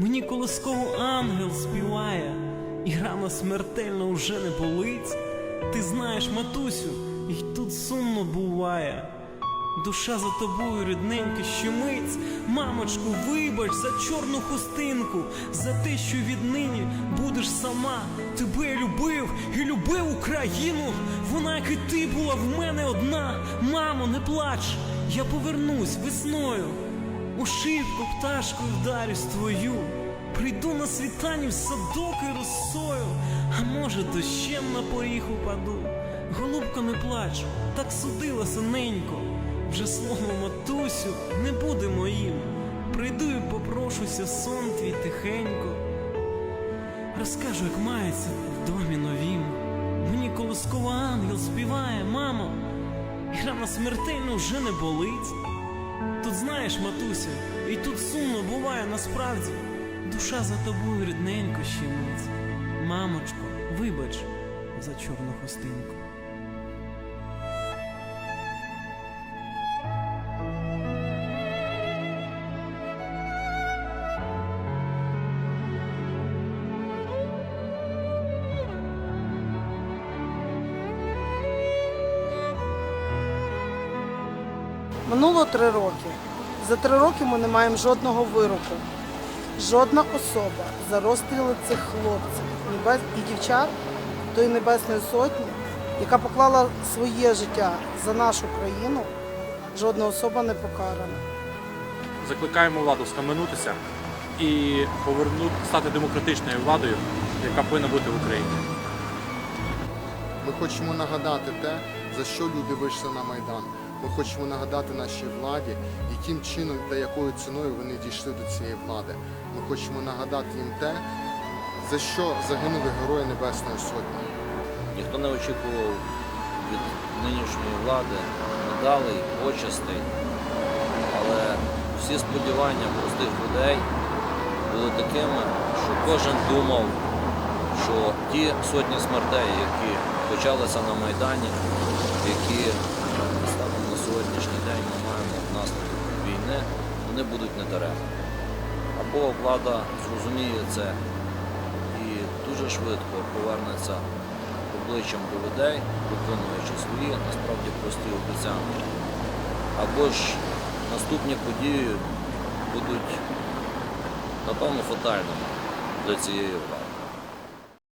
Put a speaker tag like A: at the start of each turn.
A: Мені колисково ангел співає, і рана смертельно уже не болить. Ти знаєш, матусю, і тут сумно буває. Душа за тобою, рідненька, щемить. Мамочку, вибач за чорну хустинку, за те, що віднині будеш сама. Тебе любив і любив Україну. Вона, як і ти, була в мене одна. Мамо, не плач, я повернусь весною. У шибку пташкою вдарюсь твою. Прийду на світанні в садок і росою, а може дощем на поріг упаду. Голубко, не плач, так судила синенько. Вже слово матусю не буде моїм. Прийду і попрошуся сон твій тихенько. Розкажу, як мається в домі новім. Мені колискова ангел співає, мамо, і рана смертельно вже не болить. Тут знаєш, матуся, і тут сумно буває насправді. Душа за тобою рідненько щемить. Мамочко, вибач за чорну хустинку.
B: Минуло три роки. За три роки ми не маємо жодного вироку. Жодна особа за розстріли цих хлопців небес- і дівчат тої Небесної Сотні, яка поклала своє життя за нашу країну, жодна особа не покарана.
C: Закликаємо владу схаменутися і повернути стати демократичною владою, яка повинна бути в Україні.
D: Ми хочемо нагадати те, за що люди вийшли на Майдан. Ми хочемо нагадати нашій владі, яким чином та якою ціною вони дійшли до цієї влади. Ми хочемо нагадати їм те, за що загинули герої Небесної Сотні.
E: Ніхто не очікував від нинішньої влади медалей, почестей, але всі сподівання простих людей були такими, що кожен думав, що ті сотні смертей, які почалися на Майдані, які вони будуть недаремні. Або влада зрозуміє це і дуже швидко повернеться обличчям до людей, виконуючи свої насправді прості обіцянки. Або ж наступні події будуть напевно фатальними для цієї влади.